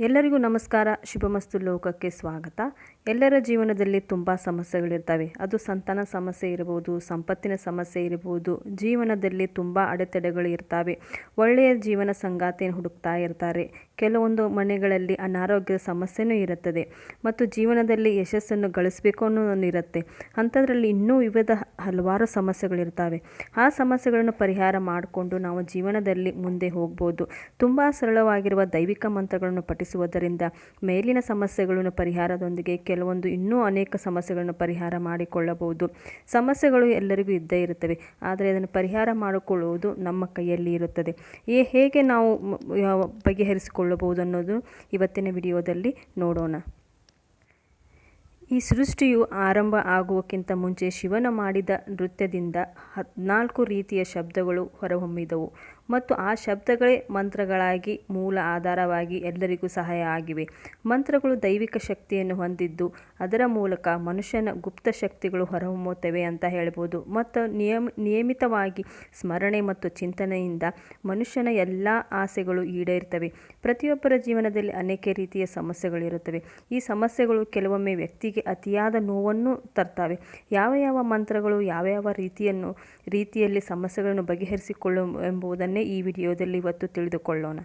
ಎಲ್ಲರಿಗೂ ನಮಸ್ಕಾರ. ಶುಭಮಸ್ತು ಲೋಕಕ್ಕೆ ಸ್ವಾಗತ. ಎಲ್ಲರ ಜೀವನದಲ್ಲಿ ತುಂಬ ಸಮಸ್ಯೆಗಳಿರ್ತವೆ. ಅದು ಸಂತಾನ ಸಮಸ್ಯೆ ಇರಬಹುದು, ಸಂಪತ್ತಿನ ಸಮಸ್ಯೆ ಇರಬಹುದು, ಜೀವನದಲ್ಲಿ ತುಂಬ ಅಡೆತಡೆಗಳು ಇರ್ತವೆ. ಒಳ್ಳೆಯ ಜೀವನ ಸಂಗಾತಿಯನ್ನು ಹುಡುಕ್ತಾ ಇರ್ತಾರೆ. ಕೆಲವೊಂದು ಮನೆಗಳಲ್ಲಿ ಅನಾರೋಗ್ಯದ ಸಮಸ್ಯೆನೂ ಇರುತ್ತದೆ ಮತ್ತು ಜೀವನದಲ್ಲಿ ಯಶಸ್ಸನ್ನು ಗಳಿಸಬೇಕು ಅನ್ನೋ ಇರುತ್ತೆ. ಅಂಥದ್ರಲ್ಲಿ ಇನ್ನೂ ವಿವಿಧ ಹಲವಾರು ಸಮಸ್ಯೆಗಳಿರ್ತವೆ. ಆ ಸಮಸ್ಯೆಗಳನ್ನು ಪರಿಹಾರ ಮಾಡಿಕೊಂಡು ನಾವು ಜೀವನದಲ್ಲಿ ಮುಂದೆ ಹೋಗ್ಬೋದು. ತುಂಬ ಸರಳವಾಗಿರುವ ದೈವಿಕ ಮಂತ್ರಗಳನ್ನು ಪಠಿಸುವುದರಿಂದ ಮೇಲಿನ ಸಮಸ್ಯೆಗಳನ್ನು ಪರಿಹಾರದೊಂದಿಗೆ ಕೆಲವೊಂದು ಇನ್ನೂ ಅನೇಕ ಸಮಸ್ಯೆಗಳನ್ನು ಪರಿಹಾರ ಮಾಡಿಕೊಳ್ಳಬಹುದು. ಸಮಸ್ಯೆಗಳು ಎಲ್ಲರಿಗೂ ಇದ್ದೇ ಇರುತ್ತವೆ, ಆದರೆ ಅದನ್ನು ಪರಿಹಾರ ಮಾಡಿಕೊಳ್ಳುವುದು ನಮ್ಮ ಕೈಯಲ್ಲಿ ಇರುತ್ತದೆ. ಹೇಗೆ ನಾವು ಮ- ಯಾವ- ಅನ್ನೋದು ಇವತ್ತಿನ ವಿಡಿಯೋದಲ್ಲಿ ನೋಡೋಣ. ಈ ಸೃಷ್ಟಿಯು ಆರಂಭ ಆಗುವಕ್ಕಿಂತ ಮುಂಚೆ ಶಿವನ ಮಾಡಿದ ನೃತ್ಯದಿಂದ ಹದಿನಾಲ್ಕು ರೀತಿಯ ಶಬ್ದಗಳು ಹೊರಹೊಮ್ಮಿದವು ಮತ್ತು ಆ ಶಬ್ದಗಳೇ ಮಂತ್ರಗಳಾಗಿ ಮೂಲ ಆಧಾರವಾಗಿ ಎಲ್ಲರಿಗೂ ಸಹಾಯ ಆಗಿವೆ. ಮಂತ್ರಗಳು ದೈವಿಕ ಶಕ್ತಿಯನ್ನು ಹೊಂದಿದ್ದು, ಅದರ ಮೂಲಕ ಮನುಷ್ಯನ ಗುಪ್ತ ಶಕ್ತಿಗಳು ಹೊರಹೊಮ್ಮುತ್ತವೆ ಅಂತ ಹೇಳ್ಬೋದು. ಮತ್ತು ನಿಯಮ, ನಿಯಮಿತವಾಗಿ ಸ್ಮರಣೆ ಮತ್ತು ಚಿಂತನೆಯಿಂದ ಮನುಷ್ಯನ ಎಲ್ಲ ಆಸೆಗಳು ಈಡೇರ್ತವೆ ಪ್ರತಿಯೊಬ್ಬರ ಜೀವನದಲ್ಲಿ ಅನೇಕ ರೀತಿಯ ಸಮಸ್ಯೆಗಳಿರುತ್ತವೆ. ಈ ಸಮಸ್ಯೆಗಳು ಕೆಲವೊಮ್ಮೆ ವ್ಯಕ್ತಿಗೆ ಅತಿಯಾದ ನೋವನ್ನು ತರ್ತವೆ. ಯಾವ ಯಾವ ಮಂತ್ರಗಳು, ಯಾವ ಯಾವ ರೀತಿಯನ್ನು, ರೀತಿಯಲ್ಲಿ ಸಮಸ್ಯೆಗಳನ್ನು ಬಗೆಹರಿಸಿಕೊಳ್ಳು, ಎಂಬುದನ್ನೇ ಈ ವಿಡಿಯೋದಲ್ಲಿ ಇವತ್ತು ತಿಳಿದುಕೊಳ್ಳೋಣ.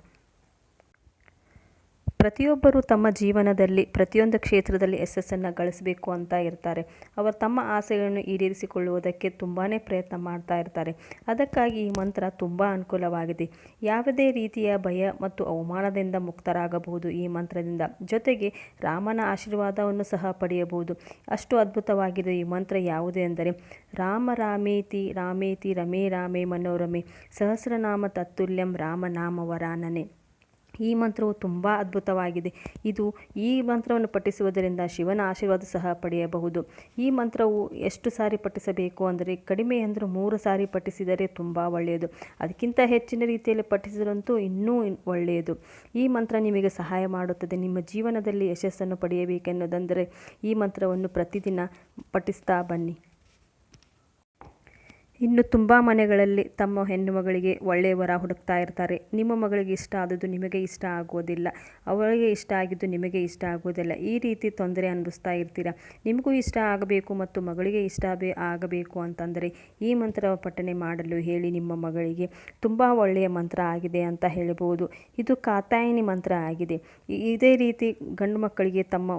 ಪ್ರತಿಯೊಬ್ಬರು ತಮ್ಮ ಜೀವನದಲ್ಲಿ, ಪ್ರತಿಯೊಂದು ಕ್ಷೇತ್ರದಲ್ಲಿ ಯಶಸ್ಸನ್ನು ಗಳಿಸಬೇಕು ಅಂತ ಇರ್ತಾರೆ. ಅವರು ತಮ್ಮ ಆಸೆಗಳನ್ನು ಈಡೇರಿಸಿಕೊಳ್ಳುವುದಕ್ಕೆ ತುಂಬಾ ಪ್ರಯತ್ನ ಮಾಡ್ತಾ ಇರ್ತಾರೆ. ಅದಕ್ಕಾಗಿ ಈ ಮಂತ್ರ ತುಂಬ ಅನುಕೂಲವಾಗಿದೆ. ಯಾವುದೇ ರೀತಿಯ ಭಯ ಮತ್ತು ಅವಮಾನದಿಂದ ಮುಕ್ತರಾಗಬಹುದು ಈ ಮಂತ್ರದಿಂದ. ಜೊತೆಗೆ ರಾಮನ ಆಶೀರ್ವಾದವನ್ನು ಸಹ ಪಡೆಯಬಹುದು. ಅಷ್ಟು ಅದ್ಭುತವಾಗಿದೆ ಈ ಮಂತ್ರ ಯಾವುದು ಎಂದರೆ, ರಾಮ ರಾಮೇತಿ ರಾಮೇತಿ ರಮೇ ರಾಮೇ ಮನೋರಮೆ, ಸಹಸ್ರನಾಮ ತತ್ತುಲ್ಯಂ ರಾಮನಾಮ ವರಾನನೆ. ಈ ಮಂತ್ರವು ತುಂಬ ಅದ್ಭುತವಾಗಿದೆ. ಇದು ಈ ಮಂತ್ರವನ್ನು ಪಠಿಸುವುದರಿಂದ ಶಿವನ ಆಶೀರ್ವಾದ ಸಹ ಪಡೆಯಬಹುದು. ಈ ಮಂತ್ರವು ಎಷ್ಟು ಸಾರಿ ಪಠಿಸಬೇಕು ಅಂದರೆ ಕಡಿಮೆ ಅಂದರೆ ಮೂರು ಸಾರಿ ಪಠಿಸಿದರೆ ತುಂಬ ಒಳ್ಳೆಯದು. ಅದಕ್ಕಿಂತ ಹೆಚ್ಚಿನ ರೀತಿಯಲ್ಲಿ ಪಠಿಸಿದ್ರಂತೂ ಇನ್ನೂ ಒಳ್ಳೆಯದು. ಈ ಮಂತ್ರ ನಿಮಗೆ ಸಹಾಯ ಮಾಡುತ್ತದೆ. ನಿಮ್ಮ ಜೀವನದಲ್ಲಿ ಯಶಸ್ಸನ್ನು ಪಡೆಯಬೇಕೆನ್ನುವುದಂದರೆ ಈ ಮಂತ್ರವನ್ನು ಪ್ರತಿದಿನ ಪಠಿಸ್ತಾ ಬನ್ನಿ. ಇನ್ನು ತುಂಬ ಮನೆಗಳಲ್ಲಿ ತಮ್ಮ ಹೆಣ್ಣು ಮಗಳಿಗೆ ಒಳ್ಳೆಯ ವರ ಹುಡುಕ್ತಾ ಇರ್ತಾರೆ. ನಿಮ್ಮ ಮಗಳಿಗೆ ಇಷ್ಟ ಆದದ್ದು ನಿಮಗೆ ಇಷ್ಟ ಆಗೋದಿಲ್ಲ. ಅವಳಿಗೆ ಇಷ್ಟ ಆಗಿದ್ದು ನಿಮಗೆ ಇಷ್ಟ ಆಗೋದಿಲ್ಲ. ಈ ರೀತಿ ತೊಂದರೆ ಅನುಭವಿಸ್ತಾ ಇರ್ತೀರ? ನಿಮಗೂ ಇಷ್ಟ ಆಗಬೇಕು ಮತ್ತು ಮಗಳಿಗೆ ಇಷ್ಟ ಆಗಬೇಕು ಅಂತಂದರೆ ಈ ಮಂತ್ರ ಪಠನೆ ಮಾಡಲು ಹೇಳಿ ನಿಮ್ಮ ಮಗಳಿಗೆ ತುಂಬ ಒಳ್ಳೆಯ ಮಂತ್ರ ಆಗಿದೆ ಅಂತ ಹೇಳಬಹುದು ಇದು ಕಾತಾಯಿನಿ ಮಂತ್ರ ಆಗಿದೆ. ಇದೇ ರೀತಿ ಗಂಡು ಮಕ್ಕಳಿಗೆ ತಮ್ಮ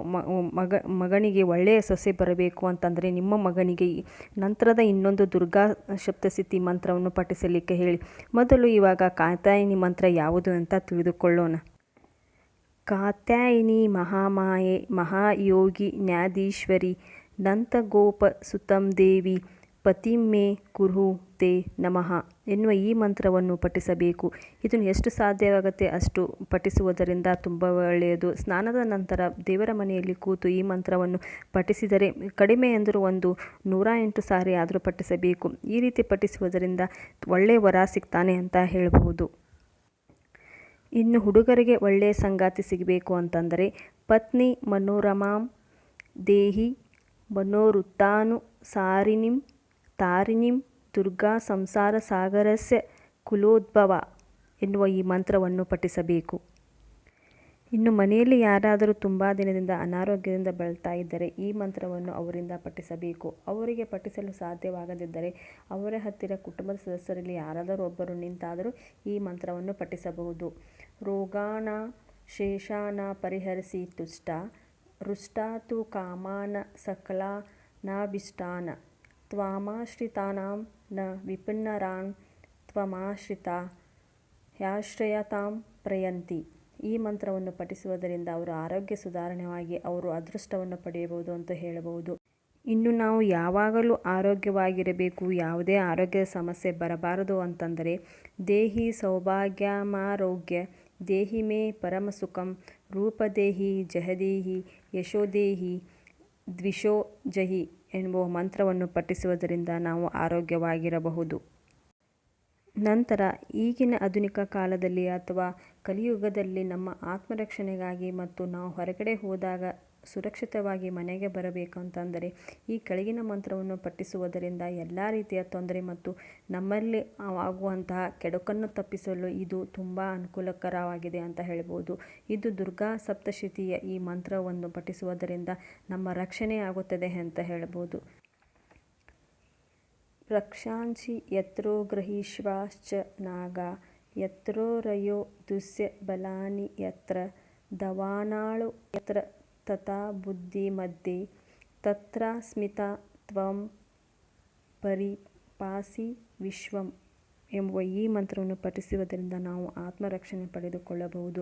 ಮಗ ಮಗನಿಗೆ ಒಳ್ಳೆಯ ಸೊಸೆ ಬರಬೇಕು ಅಂತಂದರೆ ನಿಮ್ಮ ಮಗನಿಗೆ ನಂತರದ ಇನ್ನೊಂದು ದುರ್ಗಾ ಸಪ್ತಸಿದ್ಧಿ ಮಂತ್ರವನ್ನು ಪಠಿಸಲಿಕ್ಕೆ ಹೇಳಿ. ಮೊದಲು ಇವಾಗ ಕಾತಾಯಿನಿ ಮಂತ್ರ ಯಾವುದು ಅಂತ ತಿಳಿದುಕೊಳ್ಳೋಣ. ಕಾತ್ಯಾಯಿನಿ ಮಹಾಮಾಯೆ, ಮಹಾಯೋಗಿ ನ್ಯಾದೀಶ್ವರಿ ದಂತಗೋಪ ಸುತಂ ದೇವಿ ಪತಿಮೇ ಕುರು ತೇ ನಮಃ ಎನ್ನುವ ಈ ಮಂತ್ರವನ್ನು ಪಠಿಸಬೇಕು. ಇದನ್ನು ಎಷ್ಟು ಸಾಧ್ಯವಾಗುತ್ತೆ ಅಷ್ಟು ಪಠಿಸುವುದರಿಂದ ತುಂಬ ಒಳ್ಳೆಯದು. ಸ್ನಾನದ ನಂತರ ದೇವರ ಮನೆಯಲ್ಲಿ ಕೂತು ಈ ಮಂತ್ರವನ್ನು ಪಠಿಸಿದರೆ ಕಡಿಮೆ ಎಂದರೂ ಒಂದು ನೂರ ಎಂಟು ಸಾರಿ ಆದರೂ ಪಠಿಸಬೇಕು. ಈ ರೀತಿ ಪಠಿಸುವುದರಿಂದ ಒಳ್ಳೆಯ ವರ ಸಿಗ್ತಾನೆ ಅಂತ ಹೇಳಬಹುದು. ಇನ್ನು ಹುಡುಗರಿಗೆ ಒಳ್ಳೆಯ ಸಂಗಾತಿ ಸಿಗಬೇಕು ಅಂತಂದರೆ ಪತ್ನಿ ಮನೋರಮಾಂ ದೇಹಿ ಮನೋರುತ್ತಾನು ಸಾರಿನಿಂ ತಾರಿನಿಂ ದುರ್ಗಾ ಸಂಸಾರ ಸಾಗರಸ್ಯ ಕುಲೋದ್ಭವ ಎನ್ನುವ ಈ ಮಂತ್ರವನ್ನು ಪಠಿಸಬೇಕು. ಇನ್ನು ಮನೆಯಲ್ಲಿ ಯಾರಾದರೂ ತುಂಬ ದಿನದಿಂದ ಅನಾರೋಗ್ಯದಿಂದ ಬಳಲ್ತಾ ಇದ್ದರೆ ಈ ಮಂತ್ರವನ್ನು ಅವರಿಂದ ಪಠಿಸಬೇಕು. ಅವರಿಗೆ ಪಠಿಸಲು ಸಾಧ್ಯವಾಗದಿದ್ದರೆ ಅವರ ಹತ್ತಿರ ಕುಟುಂಬದ ಸದಸ್ಯರಲ್ಲಿ ಯಾರಾದರೂ ಒಬ್ಬರು ನಿಂತಾದರೂ ಈ ಮಂತ್ರವನ್ನು ಪಠಿಸಬಹುದು. ರೋಗಾಣ ಶೇಷಾನ ಪರಿಹರಿಸಿ ತುಷ್ಟ, ರುಷ್ಟಾತು ಕಾಮಾನ ಸಕಲ ನಾಭಿಷ್ಟಾನ न ವಿಪಿನ್ನರಾನ್ ತ್ವಮಾಶ್ರಿತ ಯಾಶ್ರಯತಾಂ ಪ್ರಯಂತಿ ಈ ಮಂತ್ರವನ್ನು ಪಠಿಸುವುದರಿಂದ ಅವರ ಆರೋಗ್ಯ ಸುಧಾರಣೆಯಾಗಿ ಅವರು ಅದೃಷ್ಟವನ್ನು ಪಡೆಯಬಹುದು ಅಂತ ಹೇಳಬಹುದು. ಇನ್ನು ನಾವು ಯಾವಾಗಲೂ ಆರೋಗ್ಯವಾಗಿರಬೇಕು, ಯಾವುದೇ ಆರೋಗ್ಯ ಸಮಸ್ಯೆ ಬರಬಾರದು ಅಂತಂದರೆ, ದೇಹಿ ಸೌಭಾಗ್ಯಮಾರೋಗ್ಯ, ದೇಹಿ ಮೇ ಪರಮಸುಖಂ ರೂಪದೇಹಿ ಜಹದೇಹಿ ಯಶೋದೇಹಿ ದ್ವಿಷೋ ಜಹಿ ಎನ್ನುವ ಮಂತ್ರವನ್ನು ಪಠಿಸುವುದರಿಂದ ನಾವು ಆರೋಗ್ಯವಾಗಿರಬಹುದು. ನಂತರ, ಈಗಿನ ಆಧುನಿಕ ಕಾಲದಲ್ಲಿ ಅಥವಾ ಕಲಿಯುಗದಲ್ಲಿ ನಮ್ಮ ಆತ್ಮರಕ್ಷಣೆಗಾಗಿ ಮತ್ತು ನಾವು ಹೊರಗಡೆ ಹೋದಾಗ ಸುರಕ್ಷಿತವಾಗಿ ಮನೆಗೆ ಬರಬೇಕು ಅಂತಂದರೆ ಈ ಕೆಳಗಿನ ಮಂತ್ರವನ್ನು ಪಠಿಸುವುದರಿಂದ ಎಲ್ಲ ರೀತಿಯ ತೊಂದರೆ ಮತ್ತು ನಮ್ಮಲ್ಲಿ ಆಗುವಂತಹ ಕೆಡುಕನ್ನು ತಪ್ಪಿಸಲು ಇದು ತುಂಬ ಅನುಕೂಲಕರವಾಗಿದೆ ಅಂತ ಹೇಳ್ಬೋದು. ಇದು ದುರ್ಗಾ ಸಪ್ತಶತಿಯ ಈ ಮಂತ್ರವನ್ನು ಪಠಿಸುವುದರಿಂದ ನಮ್ಮ ರಕ್ಷಣೆ ಆಗುತ್ತದೆ ಅಂತ ಹೇಳ್ಬೋದು. ರಕ್ಷಾಂಸಿ ಯತ್ರೋ ಗೃಹೀಶ್ವಾಶ್ಚ ನಾಗ ಯತ್ರೋರಯೋ ದುಸ್ಯ ಬಲಾನಿ ಯತ್ರ ದವಾನಾಳು ಯತ್ರ ತಥಾ ಬುದ್ಧಿ ಮಧ್ಯೆ ತತ್ರ ಸ್ಮಿತ ತ್ವಂ ಪರಿಪಾಸಿ ವಿಶ್ವಂ ಎಂಬುವ ಈ ಮಂತ್ರವನ್ನು ಪಠಿಸುವುದರಿಂದ ನಾವು ಆತ್ಮರಕ್ಷಣೆ ಪಡೆದುಕೊಳ್ಳಬಹುದು.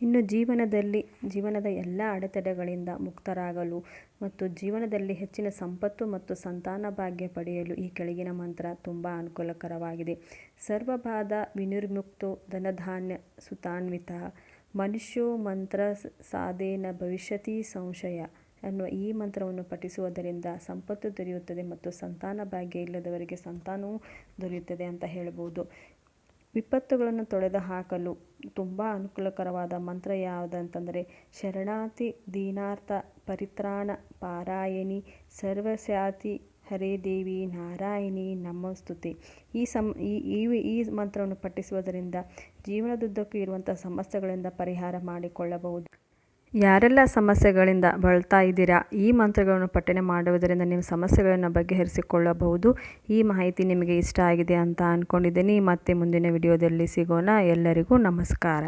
ಇನ್ನು ಜೀವನದಲ್ಲಿ, ಜೀವನದ ಎಲ್ಲ ಅಡೆತಡೆಗಳಿಂದ ಮುಕ್ತರಾಗಲು ಮತ್ತು ಜೀವನದಲ್ಲಿ ಹೆಚ್ಚಿನ ಸಂಪತ್ತು ಮತ್ತು ಸಂತಾನ ಭಾಗ್ಯ ಪಡೆಯಲು ಈ ಕೆಳಗಿನ ಮಂತ್ರ ತುಂಬ ಅನುಕೂಲಕರವಾಗಿದೆ. ಸರ್ವಬಾಧ ವಿನಿರ್ಮುಕ್ತೋ ಧನಧಾನ್ಯ ಸುತಾನ್ವಿತ ಮನುಷ್ಯೋ ಮಂತ್ರ ಸಾಧೇನ ಭವಿಷ್ಯತಿ ಸಂಶಯ ಅನ್ನುವ ಈ ಮಂತ್ರವನ್ನು ಪಠಿಸುವುದರಿಂದ ಸಂಪತ್ತು ದೊರೆಯುತ್ತದೆ ಮತ್ತು ಸಂತಾನ ಭಾಗ್ಯ ಇಲ್ಲದವರಿಗೆ ಸಂತಾನವೂ ದೊರೆಯುತ್ತದೆ ಅಂತ ಹೇಳ್ಬೋದು. ವಿಪತ್ತುಗಳನ್ನು ತೊಳೆದು ಹಾಕಲು ತುಂಬ ಅನುಕೂಲಕರವಾದ ಮಂತ್ರ ಯಾವುದಂತಂದರೆ, ಶರಣಾತಿ ದೀನಾರ್ಥ ಪರಿತ್ರಾಣ ಪಾರಾಯಣಿ ಸರ್ವಸ್ಯಾತಿ ಹರೇ ದೇವಿ ನಾರಾಯಣಿ ನಮಸ್ತುತೆ. ಈ ಸಂ, ಈ ಈ ಮಂತ್ರವನ್ನು ಪಠಿಸುವುದರಿಂದ ಜೀವನದುದ್ದಕ್ಕೂ ಇರುವಂಥ ಸಮಸ್ಯೆಗಳಿಂದ ಪರಿಹಾರ ಮಾಡಿಕೊಳ್ಳಬಹುದು. ಯಾರೆಲ್ಲ ಸಮಸ್ಯೆಗಳಿಂದ ಬಳಲ್ತಾ ಇದ್ದೀರಾ, ಈ ಮಂತ್ರಗಳನ್ನು ಪಠನೆ ಮಾಡುವುದರಿಂದ ನಿಮ್ಮ ಸಮಸ್ಯೆಗಳನ್ನು ಬಗೆಹರಿಸಿಕೊಳ್ಳಬಹುದು. ಈ ಮಾಹಿತಿ ನಿಮಗೆ ಇಷ್ಟ ಆಗಿದೆ ಅಂತ ಅಂದ್ಕೊಂಡಿದ್ದೀನಿ ಮತ್ತೆ ಮುಂದಿನ ವಿಡಿಯೋದಲ್ಲಿ ಸಿಗೋಣ. ಎಲ್ಲರಿಗೂ ನಮಸ್ಕಾರ.